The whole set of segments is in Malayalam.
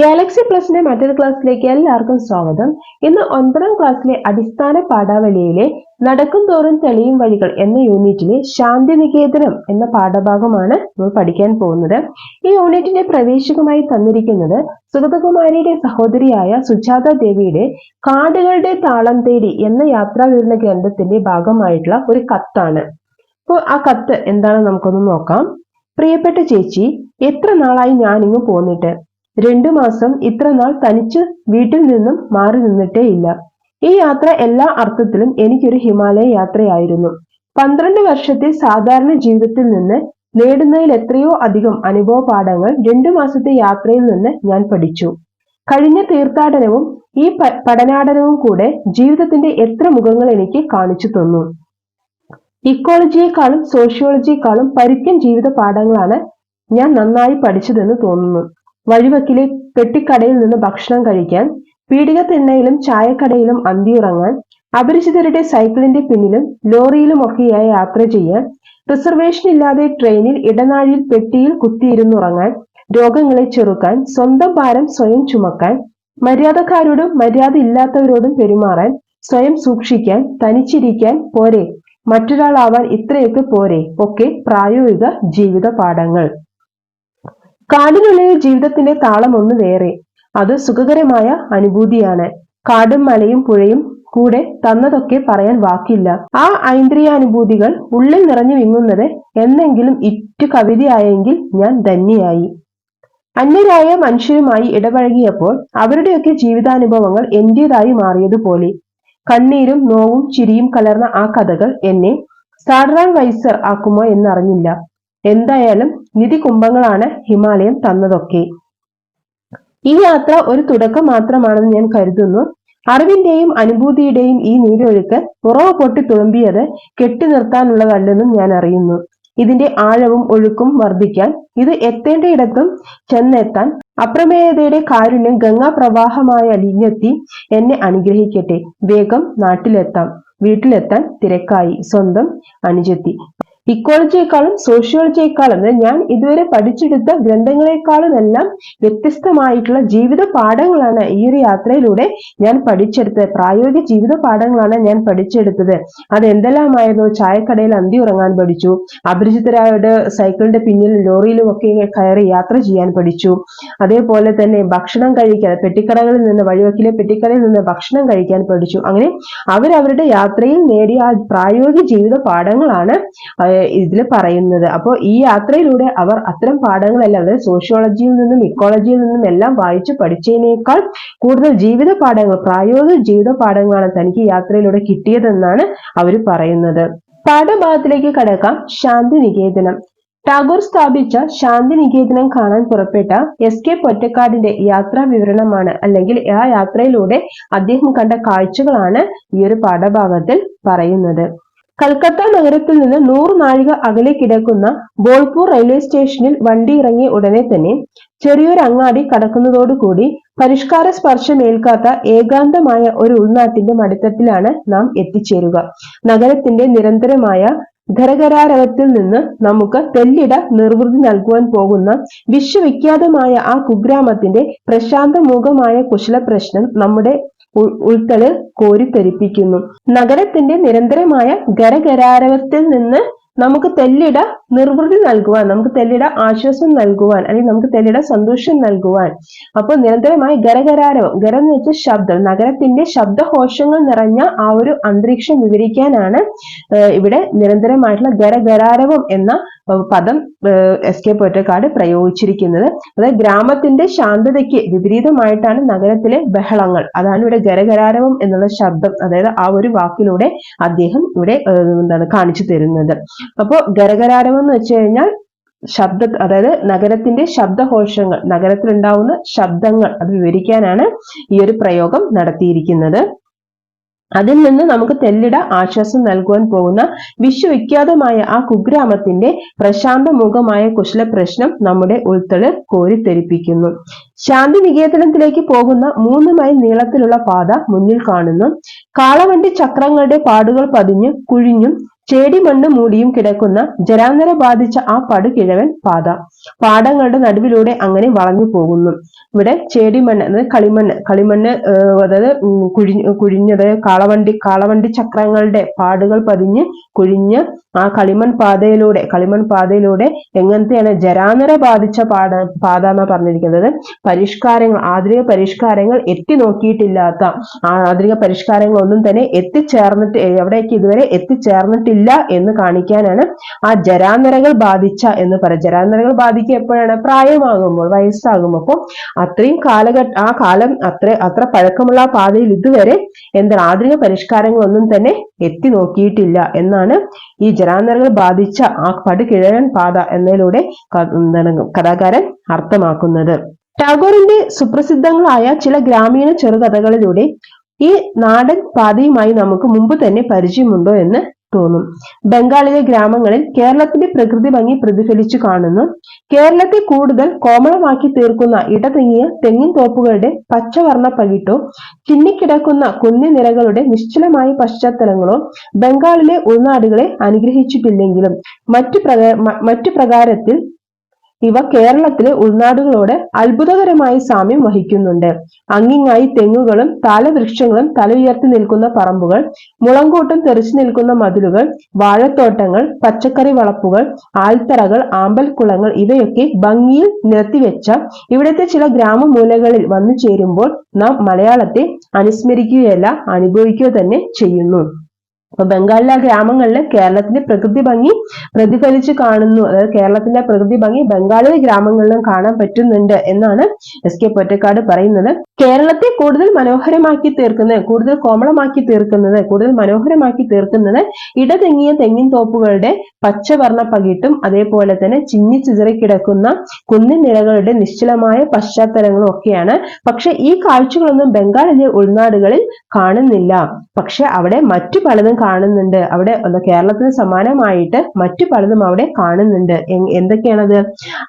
ഗാലക്സി പ്ലസിന്റെ മറ്റൊരു ക്ലാസ്സിലേക്ക് എല്ലാവർക്കും സ്വാഗതം. ഇന്ന് ഒൻപതാം ക്ലാസ്സിലെ അടിസ്ഥാന പാഠാവലിയിലെ നടക്കും തോറും തെളിയും വഴികൾ എന്ന യൂണിറ്റിലെ ശാന്തി ശാന്തിനികേതനം എന്ന പാഠഭാഗമാണ് നമ്മൾ പഠിക്കാൻ പോകുന്നത്. ഈ യൂണിറ്റിന്റെ പ്രവേശകമായി തന്നിരിക്കുന്നത് സുഗതകുമാരിയുടെ സഹോദരിയായ സുജാത ദേവിയുടെ കാടുകളുടെ താളം തേടി എന്ന യാത്രാ വിവരണ ഗ്രന്ഥത്തിന്റെ ഭാഗമായിട്ടുള്ള ഒരു കത്താണ്. അപ്പോൾ ആ കത്ത് എന്താണെന്ന് നമുക്കൊന്ന് നോക്കാം. പ്രിയപ്പെട്ട ചേച്ചി എത്ര നാളായി ഞാനിങ്ങ് പോന്നിട്ട്? രണ്ടു മാസം ഇത്ര നാൾ തനിച്ച് വീട്ടിൽ നിന്നും മാറി നിന്നിട്ടേ ഇല്ല. ഈ യാത്ര എല്ലാ അർത്ഥത്തിലും എനിക്കൊരു ഹിമാലയ യാത്രയായിരുന്നു. പന്ത്രണ്ട് വർഷത്തെ സാധാരണ ജീവിതത്തിൽ നിന്ന് നേടുന്നതിൽ എത്രയോ അധികം അനുഭവ പാഠങ്ങൾ രണ്ടു മാസത്തെ യാത്രയിൽ നിന്ന് ഞാൻ പഠിച്ചു. കഴിഞ്ഞ തീർത്ഥാടനവും ഈ പഠനാടനവും കൂടെ ജീവിതത്തിന്റെ എത്ര മുഖങ്ങൾ എനിക്ക് കാണിച്ചു തന്നു. ഇക്കോളജിയെക്കാളും സോഷ്യോളജിയെക്കാളും പരുക്കൻ ജീവിത പാഠങ്ങളാണ് ഞാൻ നന്നായി പഠിച്ചതെന്ന് തോന്നുന്നു. വഴിവക്കിലെ പെട്ടിക്കടയിൽ നിന്ന് ഭക്ഷണം കഴിക്കാൻ പീടികത്തിണ്ണയിലും ചായക്കടയിലും അന്തിയുറങ്ങാൻ അപരിചിതരുടെ സൈക്കിളിന്റെ പിന്നിലും ലോറിയിലും ഒക്കെയായി യാത്ര ചെയ്യാൻ റിസർവേഷൻ ഇല്ലാതെ ട്രെയിനിൽ ഇടനാഴിയിൽ പെട്ടിയിൽ കുത്തിയിരുന്നുറങ്ങാൻ രോഗങ്ങളെ ചെറുക്കാൻ സ്വന്തം ഭാരം സ്വയം ചുമക്കാൻ മര്യാദക്കാരോടും മര്യാദ ഇല്ലാത്തവരോടും പെരുമാറാൻ സ്വയം സൂക്ഷിക്കാൻ തനിച്ചിരിക്കാൻ പോരെ മറ്റൊരാളാവാൻ ഇത്രയൊക്കെ പോരെ ഒക്കെ പ്രായോഗിക ജീവിത പാഠങ്ങൾ കാടിനുള്ളിലെ ജീവിതത്തിന്റെ താളം ഒന്ന് വേറെ. അത് സുഖകരമായ അനുഭൂതിയാണ്. കാടും മലയും പുഴയും കൂടെ തന്നതൊക്കെ പറയാൻ വാക്കില്ല. ആ ഐന്ദ്രിയാനുഭൂതികൾ ഉള്ളിൽ നിറഞ്ഞു വിങ്ങുന്നത് എന്നെങ്കിലും ഇറ്റു കവിതയായെങ്കിൽ ഞാൻ ധന്യയായി. അന്യരായ മനുഷ്യരുമായി ഇടപഴകിയപ്പോൾ അവരുടെയൊക്കെ ജീവിതാനുഭവങ്ങൾ എന്റേതായി മാറിയതുപോലെ. കണ്ണീരും നോവും ചിരിയും കലർന്ന ആ കഥകൾ എന്നെ സാഡ്രാൻ വൈസർ ആക്കുമോ എന്നറിഞ്ഞില്ല. എന്തായാലും നിധി കുംഭങ്ങളാണ് ഹിമാലയം തന്നതൊക്കെ. ഈ യാത്ര ഒരു തുടക്കം മാത്രമാണെന്ന് ഞാൻ കരുതുന്നു. അറിവിന്റെയും അനുഭൂതിയുടെയും ഈ നീരൊഴുക്ക് ഉറവ പൊട്ടി തുളുമ്പിയത് കെട്ടി നിർത്താനുള്ളതല്ലെന്നും ഞാൻ അറിയുന്നു. ഇതിന്റെ ആഴവും ഒഴുക്കും വർദ്ധിക്കാൻ ഇത് എത്തേണ്ടയിടത്തും ചെന്നെത്താൻ അപ്രമേയതയുടെ കാരുണ്യം ഗംഗാപ്രവാഹമായ അലിഞ്ഞെത്തി എന്നെ അനുഗ്രഹിക്കട്ടെ. വേഗം നാട്ടിലെത്താം. വീട്ടിലെത്താൻ തിരക്കായി. സ്വന്തം അനുജത്തി. ഇക്കോളജിയെക്കാളും സോഷ്യോളജിയെക്കാളും ഞാൻ ഇതുവരെ പഠിച്ചെടുത്ത ഗ്രന്ഥങ്ങളെക്കാളും എല്ലാം വ്യത്യസ്തമായിട്ടുള്ള ജീവിത പാഠങ്ങളാണ് ഈ ഒരു യാത്രയിലൂടെ ഞാൻ പഠിച്ചെടുത്തത്. പ്രായോഗിക ജീവിത പാഠങ്ങളാണ് ഞാൻ പഠിച്ചെടുത്തത്. അത് എന്തെല്ലാമായിരുന്നു ചായക്കടയിൽ അന്തി ഉറങ്ങാൻ പഠിച്ചു. അപരിചിതരായുടെ സൈക്കിളിന്റെ പിന്നിൽ ലോറിയിലും ഒക്കെ കയറി യാത്ര ചെയ്യാൻ പഠിച്ചു. അതേപോലെ തന്നെ ഭക്ഷണം കഴിക്കാൻ പെട്ടിക്കടകളിൽ നിന്ന് വഴിവക്കിലെ പെട്ടിക്കടയിൽ നിന്ന് ഭക്ഷണം കഴിക്കാൻ പഠിച്ചു. അങ്ങനെ അവരവരുടെ യാത്രയിൽ നേടിയ പ്രായോഗിക ജീവിത പാഠങ്ങളാണ് ഇതിൽ പറയുന്നത്. അപ്പോൾ ഈ യാത്രയിലൂടെ അവർ അത്തരം പാഠങ്ങളെല്ലാം അതായത് സോഷ്യോളജിയിൽ നിന്നും ഇക്കോളജിയിൽ നിന്നും എല്ലാം വായിച്ചു പഠിച്ചതിനേക്കാൾ കൂടുതൽ ജീവിത പാഠങ്ങൾ പ്രായോഗിക ജീവിത പാഠങ്ങളാണ് തനിക്ക് യാത്രയിലൂടെ കിട്ടിയതെന്നാണ് അവർ പറയുന്നത്. പാഠഭാഗത്തിലേക്ക് കടക്കാം. ശാന്തി നികേതനം ടാഗോർ സ്ഥാപിച്ച ശാന്തി നികേതനം കാണാൻ പുറപ്പെട്ട എസ് കെ പൊറ്റക്കാടിന്റെ യാത്രാ വിവരണമാണ് അല്ലെങ്കിൽ ആ യാത്രയിലൂടെ അദ്ദേഹം കണ്ട കാഴ്ചകളാണ് ഈ ഒരു പാഠഭാഗത്തിൽ പറയുന്നത്. കൽക്കത്ത നഗരത്തിൽ നിന്ന് നൂറ് നാഴിക അകലെ കിടക്കുന്ന ബോൾപൂർ റെയിൽവേ സ്റ്റേഷനിൽ വണ്ടി ഇറങ്ങിയ ഉടനെ തന്നെ ചെറിയൊരു അങ്ങാടി കടക്കുന്നതോടുകൂടി പരിഷ്കാര സ്പർശമേൽക്കാത്ത ഏകാന്തമായ ഒരു ഉൾനാട്ടിന്റെ മടിത്തട്ടിലാണ് നാം എത്തിച്ചേരുക. നഗരത്തിന്റെ നിരന്തരമായ ഖരഖരാരവത്തിൽ നിന്ന് നമുക്ക് തെല്ലിട നിർവൃതി നൽകുവാൻ പോകുന്ന വിശ്വവിഖ്യാതമായ ആ കുഗ്രാമത്തിന്റെ പ്രശാന്തമുഖമായ കുശല പ്രശ്നം നമ്മുടെ ഉൾത്തൽ കോരിത്തെരിപ്പിക്കുന്നു. നഗരത്തിന്റെ നിരന്തരമായ ഗരഗരാരവത്തിൽ നിന്ന് നമുക്ക് തെല്ലിട നിർവൃതി നൽകുവാൻ നമുക്ക് തെല്ലിട ആശ്വാസം നൽകുവാൻ അല്ലെങ്കിൽ നമുക്ക് തെല്ലിട സന്തോഷം നൽകുവാൻ. അപ്പോൾ നിരന്തരമായി ഗരഗരാരവം ഗരം എന്ന് വെച്ചാൽ ശബ്ദം നഗരത്തിന്റെ ശബ്ദഘോഷങ്ങൾ നിറഞ്ഞ ആ ഒരു അന്തരീക്ഷം വിവരിക്കാനാണ് ഇവിടെ നിരന്തരമായിട്ടുള്ള ഗരഗരാരവം എന്ന പദം എസ് കെ പൊറ്റക്കാട് പ്രയോഗിച്ചിരിക്കുന്നത്. അതായത് ഗ്രാമത്തിന്റെ ശാന്തതയ്ക്ക് വിപരീതമായിട്ടാണ് നഗരത്തിലെ ബഹളങ്ങൾ. അതാണ് ഇവിടെ ഗരഗരാരവം എന്നുള്ള ശബ്ദം അതായത് ആ ഒരു വാക്കിലൂടെ അദ്ദേഹം ഇവിടെ എന്താണ് കാണിച്ചു തരുന്നത്. അപ്പോൾ ഗരഗരാരവം എന്ന് വെച്ച് കഴിഞ്ഞാൽ ശബ്ദ അതായത് നഗരത്തിന്റെ ശബ്ദഘോഷങ്ങൾ നഗരത്തിൽ നഗരത്തിലുണ്ടാവുന്ന ശബ്ദങ്ങൾ അത് വിവരിക്കാനാണ് ഈ ഒരു പ്രയോഗം നടത്തിയിരിക്കുന്നത്. അതിൽ നിന്ന് നമുക്ക് തെല്ലിട ആശ്വാസം നൽകുവാൻ പോകുന്ന വിശ്വവിഖ്യാതമായ ആ കുഗ്രാമത്തിന്റെ പ്രശാന്ത മുഖമായ കുശല പ്രശ്നം നമ്മുടെ ഉൾത്തൾ കോരിത്തെരിപ്പിക്കുന്നു. ശാന്തി നികേതനത്തിലേക്ക് പോകുന്ന മൂന്ന് മൈൽ നീളത്തിലുള്ള പാത മുന്നിൽ കാണുന്നു. കാളവണ്ടി ചക്രങ്ങളുടെ പാടുകൾ പതിഞ്ഞ് കുഴിഞ്ഞും ചേടി മണ്ണ് മൂടിയും കിടക്കുന്ന ജരാന്തര ബാധിച്ച ആ പടുകിഴവൻ പാത. പാടങ്ങളുടെ നടുവിലൂടെ അങ്ങനെ വളഞ്ഞു പോകുന്നു. ഇവിടെ ചേടിമണ്ണ് അതായത് കളിമണ്ണ്. കളിമണ്ണ് അതായത് കുഴി കുഴിഞ്ഞ് കുഴിഞ്ഞത് കാളവണ്ടി കാളവണ്ടി ചക്രങ്ങളുടെ പാടുകൾ പതിഞ്ഞ് കുഴിഞ്ഞ് ആ കളിമൺ പാതയിലൂടെ കളിമൺ പാതയിലൂടെ എങ്ങനത്തെയാണ് ജരാനര ബാധിച്ച പാത പാത എന്നാ പറഞ്ഞിരിക്കുന്നത്? പരിഷ്കാരങ്ങൾ ആധുനിക പരിഷ്കാരങ്ങൾ എത്തി നോക്കിയിട്ടില്ലാത്ത ആധുനിക പരിഷ്കാരങ്ങൾ ഒന്നും തന്നെ എത്തിച്ചേർന്നിട്ട് എവിടേക്ക് ഇതുവരെ എത്തിച്ചേർന്നിട്ടില്ല എന്ന് കാണിക്കാനാണ് ആ ജരാനരകൾ ബാധിച്ച എന്ന് പറയാം ജരാനരകൾ ബാധിക്കുക എപ്പോഴാണ്? പ്രായമാകുമ്പോൾ വയസ്സാകുമ്പോൾ. അപ്പോൾ അത്രയും കാലഘട്ട ആ കാലം അത്ര അത്ര പഴക്കമുള്ള പാതയിൽ ഇതുവരെ എന്താണ് ആധുനിക പരിഷ്കാരങ്ങളൊന്നും തന്നെ എത്തി നോക്കിയിട്ടില്ല എന്നാണ് ഈ ജരാനരകൾ ബാധിച്ച ആ പടുകിഴൻ പാത എന്നതിലൂടെ കഥാകാരൻ അർത്ഥമാക്കുന്നത്. ടാഗോറിന്റെ സുപ്രസിദ്ധങ്ങളായ ചില ഗ്രാമീണ ചെറുകഥകളിലൂടെ ഈ നാടൻ പാതയുമായി നമുക്ക് മുമ്പ് തന്നെ പരിചയമുണ്ടോ എന്ന് തോന്നും. ബംഗാളിലെ ഗ്രാമങ്ങളിൽ കേരളത്തിന്റെ പ്രകൃതി ഭംഗി പ്രതിഫലിച്ചു കാണുന്നു. കേരളത്തെ കൂടുതൽ കോമളമാക്കി തീർക്കുന്ന ഇടതിങ്ങിയ തെങ്ങിൻ തോപ്പുകളുടെ പച്ചവർണ പകിട്ടോ ചിന്നിക്കിടക്കുന്ന കുന്നിനിരകളുടെ നിശ്ചലമായ പശ്ചാത്തലങ്ങളോ ബംഗാളിലെ ഉൾനാടുകളെ അനുഗ്രഹിച്ചിട്ടില്ലെങ്കിലും മറ്റു മറ്റു പ്രകാരത്തിൽ ഇവ കേരളത്തിലെ ഉൾനാടുകളോട് അത്ഭുതകരമായ സാമ്യം വഹിക്കുന്നുണ്ട്. അങ്ങിങ്ങായി തെങ്ങുകളും താലവൃക്ഷങ്ങളും തല ഉയർത്തി നിൽക്കുന്ന പറമ്പുകൾ മുളങ്കൂട്ടം തെറിച്ചു നിൽക്കുന്ന മതിലുകൾ വാഴത്തോട്ടങ്ങൾ പച്ചക്കറി വളപ്പുകൾ ആൽത്തറകൾ ആമ്പൽക്കുളങ്ങൾ ഇവയൊക്കെ ഭംഗിയിൽ നിരത്തിവെച്ച ഇവിടുത്തെ ചില ഗ്രാമമൂലകളിൽ വന്നു ചേരുമ്പോൾ നാം മലയാളത്തെ അനുസ്മരിക്കുകയല്ല അനുഭവിക്കുക തന്നെ ചെയ്യുന്നു. അപ്പൊ ബംഗാളിലെ ഗ്രാമങ്ങളിൽ കേരളത്തിന്റെ പ്രകൃതി ഭംഗി പ്രതിഫലിച്ച് കാണുന്നു. അതായത് കേരളത്തിന്റെ പ്രകൃതി ഭംഗി ബംഗാളിലെ ഗ്രാമങ്ങളിലും കാണാൻ പറ്റുന്നുണ്ട് എന്നാണ് എസ് കെ പൊറ്റക്കാട് പറയുന്നത്. കേരളത്തെ കൂടുതൽ മനോഹരമാക്കി തീർക്കുന്നത് കൂടുതൽ കോമളമാക്കി തീർക്കുന്നത് കൂടുതൽ മനോഹരമാക്കി തീർക്കുന്നത് ഇടതെങ്ങിയ തെങ്ങിൻ തോപ്പുകളുടെ പച്ചവർണ പകിട്ടും അതേപോലെ തന്നെ ചിന്നി ചിതറിക്കിടക്കുന്ന കുന്നിൻ നിലകളുടെ നിശ്ചലമായ പശ്ചാത്തലങ്ങളും ഒക്കെയാണ്. പക്ഷെ ഈ കാഴ്ചകളൊന്നും ബംഗാളിലെ ഉൾനാടുകളിൽ കാണുന്നില്ല. പക്ഷെ അവിടെ മറ്റു പലതും കാണുന്നുണ്ട്. അവിടെ കേരളത്തിന് സമാനമായിട്ട് മറ്റു പലതും അവിടെ കാണുന്നുണ്ട്. എന്തൊക്കെയാണത്?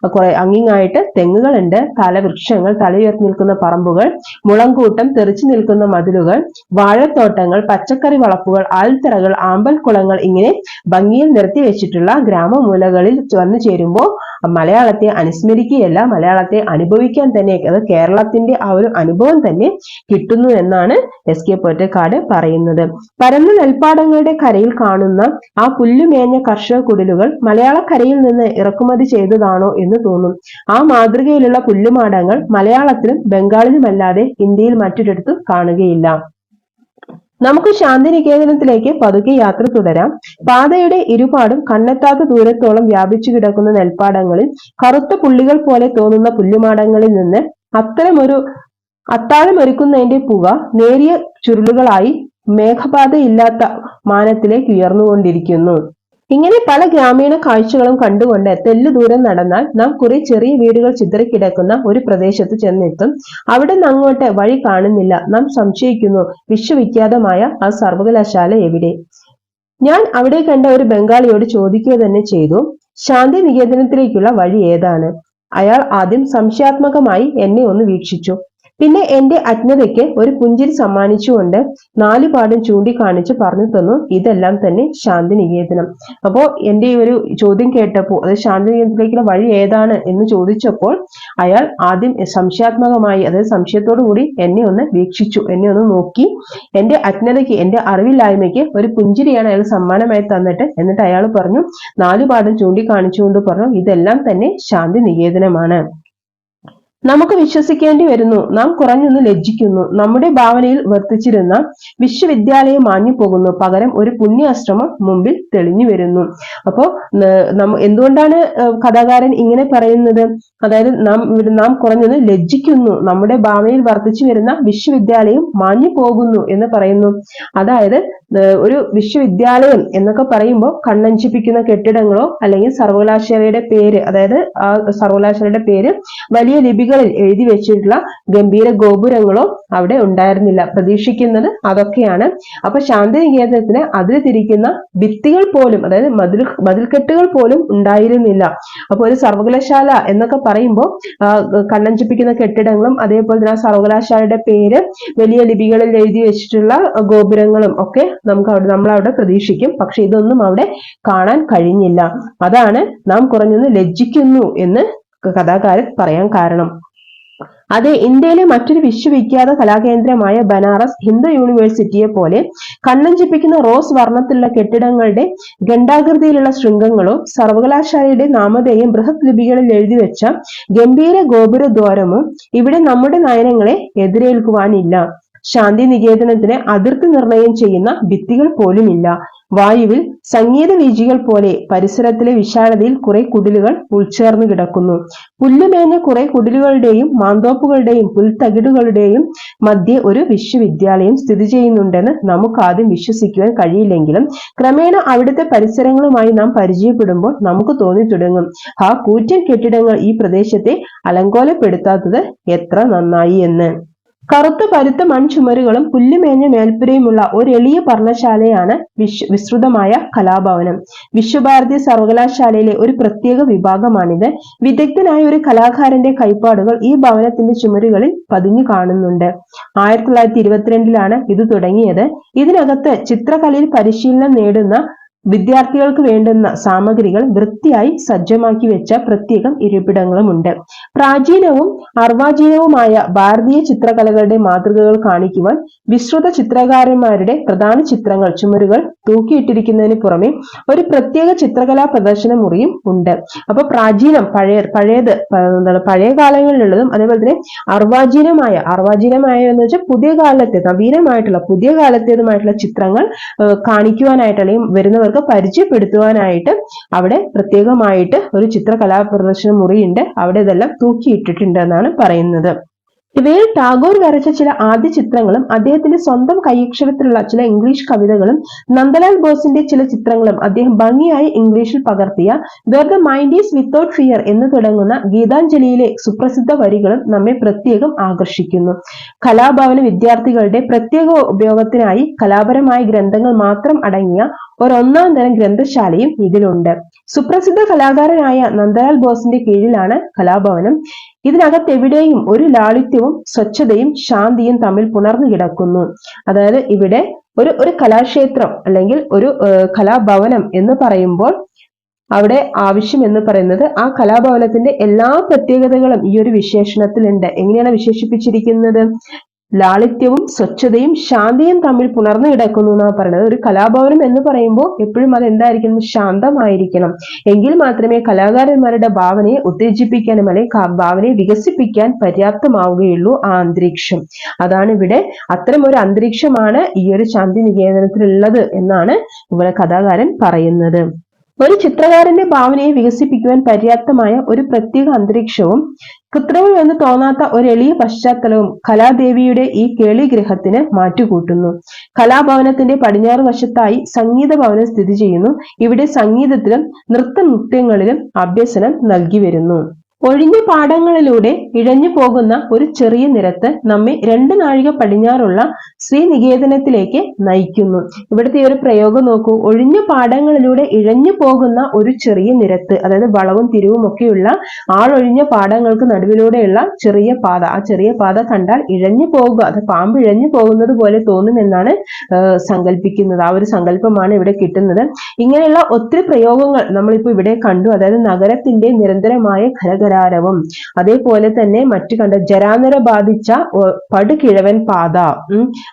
കുറെ അങ്ങിങ്ങായിട്ട് തെങ്ങുകളുണ്ട് തലവൃക്ഷങ്ങൾ തലയുയർത്തി നിൽക്കുന്ന പറമ്പുകൾ മുളങ്കൂട്ടം തെറിച്ചു നിൽക്കുന്ന മതിലുകൾ വാഴത്തോട്ടങ്ങൾ പച്ചക്കറി വളപ്പുകൾ ആൽത്തറകൾ ആമ്പൽക്കുളങ്ങൾ ഇങ്ങനെ ഭംഗിയിൽ നിർത്തി വെച്ചിട്ടുള്ള ഗ്രാമമൂലകളിൽ വന്നു ചേരുമ്പോൾ മലയാളത്തെ അനുസ്മരിക്കുകയല്ല മലയാളത്തെ അനുഭവിക്കാൻ തന്നെ അത് കേരളത്തിന്റെ ആ ഒരു അനുഭവം തന്നെ കിട്ടുന്നു എന്നാണ് എസ് കെ പൊറ്റക്കാട് പറയുന്നത്. പരന്ന നെൽപ്പാടങ്ങളുടെ കരയിൽ കാണുന്ന ആ പുല്ലുമേഞ്ഞ കർഷക കുടിലുകൾ മലയാളക്കരയിൽ നിന്ന് ഇറക്കുമതി ചെയ്തതാണോ എന്ന് തോന്നും. ആ മാതൃകയിലുള്ള പുല്ലുമാടങ്ങൾ മലയാളത്തിലും ബംഗാളിലുമല്ലാതെ ഇന്ത്യയിൽ മറ്റൊരിടത്തും കാണുകയില്ല. നമുക്ക് ശാന്തിനികേതനത്തിലേക്ക് പതുക്കെ യാത്ര തുടരാം. പാതയുടെ ഇരുപാടും കണ്ണെത്താത്ത ദൂരത്തോളം വ്യാപിച്ചു കിടക്കുന്ന നെൽപ്പാടങ്ങളിൽ കറുത്ത പുള്ളികൾ പോലെ തോന്നുന്ന പുല്ലുമാടങ്ങളിൽ നിന്ന് അത്തരമൊരു അത്താഴമൊരുക്കുന്നതിന്റെ പുക നേരിയ ചുരുളുകളായി മേഘപാതയില്ലാത്ത മാനത്തിലേക്ക് ഉയർന്നുകൊണ്ടിരിക്കുന്നു. ഇങ്ങനെ പല ഗ്രാമീണ കാഴ്ചകളും കണ്ടുകൊണ്ട് തെല്ലു ദൂരം നടന്നാൽ നാം കുറെ ചെറിയ വീടുകൾ ചിതറിക്കിടക്കുന്ന ഒരു പ്രദേശത്ത് ചെന്നെത്തും. അവിടെ നിന്ന് അങ്ങോട്ട് വഴി കാണുന്നില്ല. നാം സംശയിക്കുന്നു വിശ്വവിഖ്യാതമായ ആ സർവകലാശാല എവിടെ? ഞാൻ അവിടെ കണ്ട ഒരു ബംഗാളിയോട് ചോദിക്കുക തന്നെ ചെയ്തു ശാന്തി നികേതനത്തിലേക്കുള്ള വഴി ഏതാണ്? അയാൾ ആദ്യം സംശയാത്മകമായി എന്നെ ഒന്ന് വീക്ഷിച്ചു. പിന്നെ എന്റെ അജ്ഞതയ്ക്ക് ഒരു പുഞ്ചിരി സമ്മാനിച്ചുകൊണ്ട് നാലുപാടും ചൂണ്ടിക്കാണിച്ച് പറഞ്ഞു തന്നു. ഇതെല്ലാം തന്നെ ശാന്തി നികേതനം അപ്പോ എന്റെ ഈ ഒരു ചോദ്യം കേട്ടപ്പോൾ അതായത് ശാന്തി നികേതനത്തിലേക്കുള്ള വഴി ഏതാണ് എന്ന് ചോദിച്ചപ്പോൾ അയാൾ ആദ്യം സംശയാത്മകമായി അതായത് സംശയത്തോടു കൂടി എന്നെ ഒന്ന് വീക്ഷിച്ചു എന്നെ ഒന്ന് നോക്കി. എന്റെ അജ്ഞതയ്ക്ക് എന്റെ അറിവില്ലായ്മയ്ക്ക് ഒരു പുഞ്ചിരിയാണ് അയാൾ സമ്മാനമായി തന്നിട്ട് എന്നിട്ട് അയാൾ പറഞ്ഞു നാലുപാടും ചൂണ്ടിക്കാണിച്ചുകൊണ്ട് പറഞ്ഞു ഇതെല്ലാം തന്നെ ശാന്തി നികേതനമാണ് നമുക്ക് വിശ്വസിക്കേണ്ടി വരുന്നു. നാം കുറഞ്ഞൊന്ന് ലജ്ജിക്കുന്നു. നമ്മുടെ ഭാവനയിൽ വർത്തിച്ചിരുന്ന വിശ്വവിദ്യാലയം മാഞ്ഞു പോകുന്നു. പകരം ഒരു പുണ്യാശ്രമം മുമ്പിൽ തെളിഞ്ഞു വരുന്നു. അപ്പോ എന്തുകൊണ്ടാണ് കഥാകാരൻ ഇങ്ങനെ പറയുന്നത്? അതായത് നാം നാം കുറഞ്ഞൊന്ന് ലജ്ജിക്കുന്നു. നമ്മുടെ ഭാവനയിൽ വർദ്ധിച്ചു വരുന്ന വിശ്വവിദ്യാലയം മാഞ്ഞു പോകുന്നു എന്ന് പറയുന്നു. അതായത് ഒരു വിശ്വവിദ്യാലയം എന്നൊക്കെ പറയുമ്പോൾ കണ്ണഞ്ചിപ്പിക്കുന്ന കെട്ടിടങ്ങളോ അല്ലെങ്കിൽ സർവകലാശാലയുടെ പേര് അതായത് ആ സർവകലാശാലയുടെ പേര് വലിയ ലിപികളിൽ എഴുതി വെച്ചിട്ടുള്ള ഗംഭീര ഗോപുരങ്ങളോ അവിടെ ഉണ്ടായിരുന്നില്ല. പ്രതീക്ഷിക്കുന്നത് അതൊക്കെയാണ്. അപ്പൊ ശാന്തിനികേതനത്തിന് അതിൽ തിരിക്കുന്ന ഭിത്തികൾ പോലും അതായത് മതിൽ മതിൽക്കെട്ടുകൾ പോലും ഉണ്ടായിരുന്നില്ല. അപ്പൊ ഒരു സർവകലാശാല എന്നൊക്കെ പറയുമ്പോൾ കണ്ണഞ്ചിപ്പിക്കുന്ന കെട്ടിടങ്ങളും അതേപോലെ തന്നെ സർവകലാശാലയുടെ പേര് വലിയ ലിപികളിൽ എഴുതി വെച്ചിട്ടുള്ള ഗോപുരങ്ങളും ഒക്കെ നമുക്ക് അവിടെ നമ്മൾ അവിടെ പ്രതീക്ഷിക്കും. പക്ഷെ ഇതൊന്നും അവിടെ കാണാൻ കഴിഞ്ഞില്ല. അതാണ് നാം കുറഞ്ഞൊന്ന് ലജ്ജിക്കുന്നു എന്ന് കഥാകാരൻ പറയാൻ കാരണം. അതെ ഇന്ത്യയിലെ മറ്റൊരു വിശ്വവിഖ്യാത കലാകേന്ദ്രമായ ബനാറസ് ഹിന്ദു യൂണിവേഴ്സിറ്റിയെ പോലെ കണ്ണഞ്ചിപ്പിക്കുന്ന റോസ് വർണത്തിലുള്ള കെട്ടിടങ്ങളുടെ ഖണ്ഡാകൃതിയിലുള്ള ശൃംഗങ്ങളോ സർവകലാശാലയുടെ നാമധേയം ബൃഹത് ലിപികളിൽ എഴുതി വെച്ച ഗംഭീര ഗോപുരദ്വാരമോ ഇവിടെ നമ്മുടെ നയനങ്ങളെ എതിരേൽക്കുവാനില്ല. ശാന്തി നികേതനത്തിന് അതിർത്തി നിർണയം ചെയ്യുന്ന ഭിത്തികൾ പോലുമില്ല. വായുവിൽ സംഗീത വീജികൾ പോലെ പരിസരത്തിലെ വിശാലതയിൽ കുറെ കുടിലുകൾ ഉൾച്ചേർന്ന് കിടക്കുന്നു. പുല്ലുമേഞ്ഞ കുറെ കുടിലുകളുടെയും മാന്തോപ്പുകളുടെയും പുൽത്തകിടുകളുടെയും മധ്യ ഒരു വിശ്വവിദ്യാലയം സ്ഥിതി ചെയ്യുന്നുണ്ടെന്ന് നമുക്ക് ആദ്യം വിശ്വസിക്കുവാൻ കഴിയില്ലെങ്കിലും ക്രമേണ അവിടുത്തെ പരിസരങ്ങളുമായി നാം പരിചയപ്പെടുമ്പോൾ നമുക്ക് തോന്നി തുടങ്ങും ആ കൂറ്റൻ കെട്ടിടങ്ങൾ ഈ പ്രദേശത്തെ അലങ്കോലപ്പെടുത്താത്തത് എത്ര നന്നായി എന്ന്. കറുത്ത പരുത്ത മൺചുമരുകളും പുല്ലുമേഞ്ഞ മേൽപ്പുരയുമുള്ള ഒരു എളിയ പർണശാലയാണ് വിശ്വ വിസ്തൃതമായ കലാഭവനം. വിശ്വഭാരതി സർവകലാശാലയിലെ ഒരു പ്രത്യേക വിഭാഗമാണിത്. വിദഗ്ധനായ ഒരു കലാകാരന്റെ കൈപ്പാടുകൾ ഈ ഭവനത്തിന്റെ ചുമരുകളിൽ പതിഞ്ഞു കാണുന്നുണ്ട്. ആയിരത്തി തൊള്ളായിരത്തി ഇരുപത്തിരണ്ടിലാണ് ഇത് തുടങ്ങിയത്. ഇതിനകത്ത് ചിത്രകലയിൽ പരിശീലനം നേടുന്ന വിദ്യാർത്ഥികൾക്ക് വേണ്ടുന്ന സാമഗ്രികൾ വൃത്തിയായി സജ്ജമാക്കി വെച്ച പ്രത്യേകം ഇരിപ്പിടങ്ങളുമുണ്ട്. പ്രാചീനവും അർവാചീനവുമായ ഭാരതീയ ചിത്രകലകളുടെ മാതൃകകൾ കാണിക്കുവാൻ വിശ്രുത ചിത്രകാരന്മാരുടെ പ്രധാന ചിത്രങ്ങൾ ചുമരുകൾ തൂക്കിയിട്ടിരിക്കുന്നതിന് പുറമെ ഒരു പ്രത്യേക ചിത്രകലാ പ്രദർശന മുറിയും ഉണ്ട്. അപ്പൊ പ്രാചീനം പഴയ പഴയത് പഴയ കാലങ്ങളിലുള്ളതും അതേപോലെ തന്നെ അർവാചീനമായ അർവാചീനമായ എന്ന് വെച്ചാൽ പുതിയ കാലത്തെ നവീനമായിട്ടുള്ള പുതിയ കാലത്തേതുമായിട്ടുള്ള ചിത്രങ്ങൾ കാണിക്കുവാനായിട്ട് അല്ലെങ്കിൽ വരുന്നവർ അവർക്ക് പരിചയപ്പെടുത്തുവാനായിട്ട് അവിടെ പ്രത്യേകമായിട്ട് ഒരു ചിത്രകലാ പ്രദർശന മുറിയുണ്ട്. അവിടെ ഇതെല്ലാം തൂക്കിയിട്ടിട്ടുണ്ട് എന്നാണ് പറയുന്നത്. ഇവയിൽ ടാഗോർ വരച്ച ചില ആദ്യ ചിത്രങ്ങളും അദ്ദേഹത്തിന്റെ സ്വന്തം കൈയക്ഷരത്തിലുള്ള ചില ഇംഗ്ലീഷ് കവിതകളും നന്ദലാൽ ബോസിന്റെ ചില ചിത്രങ്ങളും അദ്ദേഹം ഭംഗിയായി ഇംഗ്ലീഷിൽ പകർത്തിയ where the mind is without fear എന്ന് തുടങ്ങുന്ന ഗീതാഞ്ജലിയിലെ സുപ്രസിദ്ധ വരികളും നമ്മെ പ്രത്യേകം ആകർഷിക്കുന്നു. കലാഭവന വിദ്യാർത്ഥികളുടെ പ്രത്യേക ഉപയോഗത്തിനായി കലാപരമായ ഗ്രന്ഥങ്ങൾ മാത്രം അടങ്ങിയ ഒരൊന്നാം തരം ഗ്രന്ഥശാലയും ഇതിലുണ്ട്. സുപ്രസിദ്ധ കലാകാരനായ നന്ദലാൽ ബോസിന്റെ കീഴിലാണ് കലാഭവനം. ഇതിനകത്ത് എവിടെയും ഒരു ലാളിത്യവും സ്വച്ഛതയും ശാന്തിയും തമ്മിൽ പുണർന്നു കിടക്കുന്നു. അതായത് ഇവിടെ ഒരു ഒരു കലാക്ഷേത്രം അല്ലെങ്കിൽ ഒരു കലാഭവനം എന്ന് പറയുമ്പോൾ അവിടെ ആവശ്യം എന്ന് പറയുന്നത് ആ കലാഭവനത്തിന്റെ എല്ലാ പ്രത്യേകതകളും ഈ ഒരു വിശേഷണത്തിലുണ്ട്. എങ്ങനെയാണ് വിശേഷിപ്പിച്ചിരിക്കുന്നത്? ലാളിത്യവും സ്വച്ഛതയും ശാന്തിയും തമ്മിൽ പുണർന്നു കിടക്കുന്നു എന്നാണ് പറയുന്നത്. ഒരു കലാഭവനം എന്ന് പറയുമ്പോൾ എപ്പോഴും അത് എന്തായിരിക്കണം? ശാന്തമായിരിക്കണം. എങ്കിൽ മാത്രമേ കലാകാരന്മാരുടെ ഭാവനയെ ഉത്തേജിപ്പിക്കാനും അല്ലെങ്കിൽ ഭാവനയെ വികസിപ്പിക്കാൻ പര്യാപ്തമാവുകയുള്ളൂ ആ അന്തരീക്ഷം. അതാണ് ഇവിടെ അത്തരം ഒരു അന്തരീക്ഷമാണ് ഈ ഒരു ശാന്തി നികേതനത്തിലുള്ളത് എന്നാണ് ഇവിടെ കഥാകാരൻ പറയുന്നത്. ഒരു ചിത്രകാരന്റെ ഭാവനയെ വികസിപ്പിക്കുവാൻ പര്യാപ്തമായ ഒരു പ്രത്യേക അന്തരീക്ഷവും കൃത്രിമം എന്ന് തോന്നാത്ത ഒരു എളിയ പശ്ചാത്തലവും കലാദേവിയുടെ ഈ കേളിഗ്രഹത്തിന് മാറ്റുകൂട്ടുന്നു. കലാഭവനത്തിന്റെ പടിഞ്ഞാറ് വശത്തായി സംഗീത ഭവനം സ്ഥിതി ചെയ്യുന്നു. ഇവിടെ സംഗീതത്തിലും നൃത്തനൃത്യങ്ങളിലും അഭ്യസനം നൽകി വരുന്നു. ഒഴിഞ്ഞ പാടങ്ങളിലൂടെ ഇഴഞ്ഞു പോകുന്ന ഒരു ചെറിയ നിരത്ത് നമ്മെ രണ്ട് നാഴിക പടിഞ്ഞാറുള്ള ശ്രീനികേതനത്തിലേക്ക് നയിക്കുന്നു. ഇവിടുത്തെ ഒരു പ്രയോഗം നോക്കൂ. ഒഴിഞ്ഞ പാടങ്ങളിലൂടെ ഇഴഞ്ഞു പോകുന്ന ഒരു ചെറിയ നിരത്ത് അതായത് വളവും തിരിവും ഒക്കെയുള്ള ആളൊഴിഞ്ഞ പാടങ്ങൾക്ക് നടുവിലൂടെയുള്ള ചെറിയ പാത. ആ ചെറിയ പാത കണ്ടാൽ ഇഴഞ്ഞു പോകുക അത് പാമ്പ് ഇഴഞ്ഞു പോകുന്നത് പോലെ തോന്നുമെന്നാണ് സങ്കല്പിക്കുന്നത് ആ ഒരു സങ്കല്പമാണ് ഇവിടെ കിട്ടുന്നത്. ഇങ്ങനെയുള്ള ഒത്തിരി പ്രയോഗങ്ങൾ നമ്മളിപ്പോ ഇവിടെ കണ്ടു. അതായത് നഗരത്തിന്റെ നിരന്തരമായ ഖരകര ജരാരവും അതേപോലെ തന്നെ മറ്റു കണ്ട ജരാനര ബാധിച്ച പടുകിഴവൻ പാത.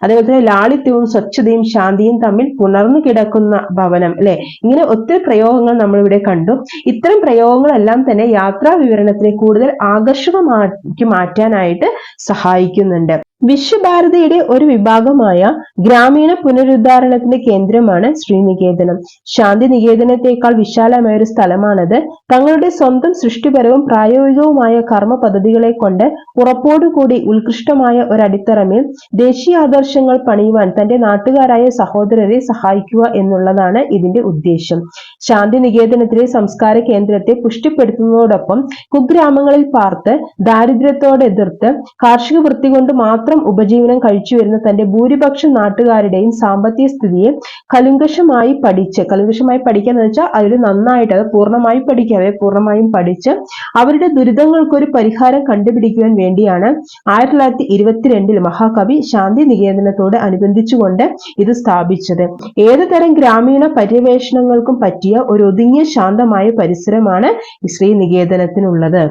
അതേപോലെ തന്നെ ലാളിത്യവും സ്വച്ഛതയും ശാന്തിയും തമ്മിൽ പുണർന്നു കിടക്കുന്ന ഭവനം അല്ലെ? ഇങ്ങനെ ഒത്തിരി പ്രയോഗങ്ങൾ നമ്മൾ ഇവിടെ കണ്ടു. ഇത്തരം പ്രയോഗങ്ങളെല്ലാം തന്നെ യാത്രാ വിവരണത്തിനെ കൂടുതൽ ആകർഷകമാക്കി മാറ്റാനായിട്ട് സഹായിക്കുന്നുണ്ട്. വിശ്വഭാരതിയുടെ ഒരു വിഭാഗമായ ഗ്രാമീണ പുനരുദ്ധാരണത്തിന്റെ കേന്ദ്രമാണ് ശ്രീനികേതനം. ശാന്തി നികേതനത്തെക്കാൾ വിശാലമായ ഒരു സ്ഥലമാണത്. തങ്ങളുടെ സ്വന്തം സൃഷ്ടിപരവും പ്രായോഗികവുമായ കർമ്മ പദ്ധതികളെ കൊണ്ട് ഉറപ്പോടുകൂടി ഉത്കൃഷ്ടമായ ഒരടിത്തറമിൽ ദേശീയ ആദർശങ്ങൾ പണിയുവാൻ തന്റെ നാട്ടുകാരായ സഹോദരരെ സഹായിക്കുക എന്നുള്ളതാണ് ഇതിന്റെ ഉദ്ദേശം. ശാന്തി നികേതനത്തിലെ സംസ്കാര കേന്ദ്രത്തെ പുഷ്ടിപ്പെടുത്തുന്നതോടൊപ്പം കുഗ്രാമങ്ങളിൽ പാർത്ത് ദാരിദ്ര്യത്തോടെ എതിർത്ത് കാർഷിക വൃത്തി കൊണ്ട് മാത്രം മാത്രം ഉപജീവനം കഴിച്ചു വരുന്ന തന്റെ ഭൂരിപക്ഷം നാട്ടുകാരുടെയും സാമ്പത്തിക സ്ഥിതിയെ കലുങ്കഷമായി പഠിച്ച് കലുങ്കഷമായി പഠിക്കുക എന്ന് വെച്ചാൽ അതിൽ നന്നായിട്ട് അത് പൂർണമായി പഠിക്കാതെ പൂർണമായും പഠിച്ച് അവരുടെ ദുരിതങ്ങൾക്കൊരു പരിഹാരം കണ്ടുപിടിക്കുവാൻ വേണ്ടിയാണ് ആയിരത്തി തൊള്ളായിരത്തി ഇരുപത്തിരണ്ടിൽ മഹാകവി ശാന്തി നികേതനത്തോട് അനുബന്ധിച്ചുകൊണ്ട് ഇത് സ്ഥാപിച്ചത്. ഏത് തരം ഗ്രാമീണ പര്യവേഷണങ്ങൾക്കും പറ്റിയ ഒരു ഒതുങ്ങിയ ശാന്തമായ പരിസരമാണ് ശ്രീ നികേതനത്തിനുള്ളത്.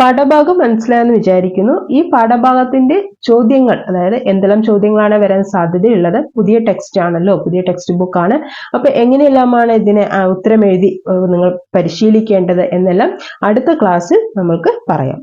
പാഠഭാഗം മനസ്സിലായെന്ന് വിചാരിക്കുന്നു. ഈ പാഠഭാഗത്തിന്റെ ചോദ്യങ്ങൾ അതായത് എന്തെല്ലാം ചോദ്യങ്ങളാണ് വരാൻ സാധ്യതയുള്ളത് പുതിയ ടെക്സ്റ്റ് ആണല്ലോ പുതിയ ടെക്സ്റ്റ് ബുക്ക് ആണ്. അപ്പൊ എങ്ങനെയെല്ലാമാണ് ഇതിനെ ഉത്തരം എഴുതി നിങ്ങൾ പരിശീലിക്കേണ്ടത് എന്നെല്ലാം അടുത്ത ക്ലാസ്സിൽ നമ്മൾക്ക് പറയാം.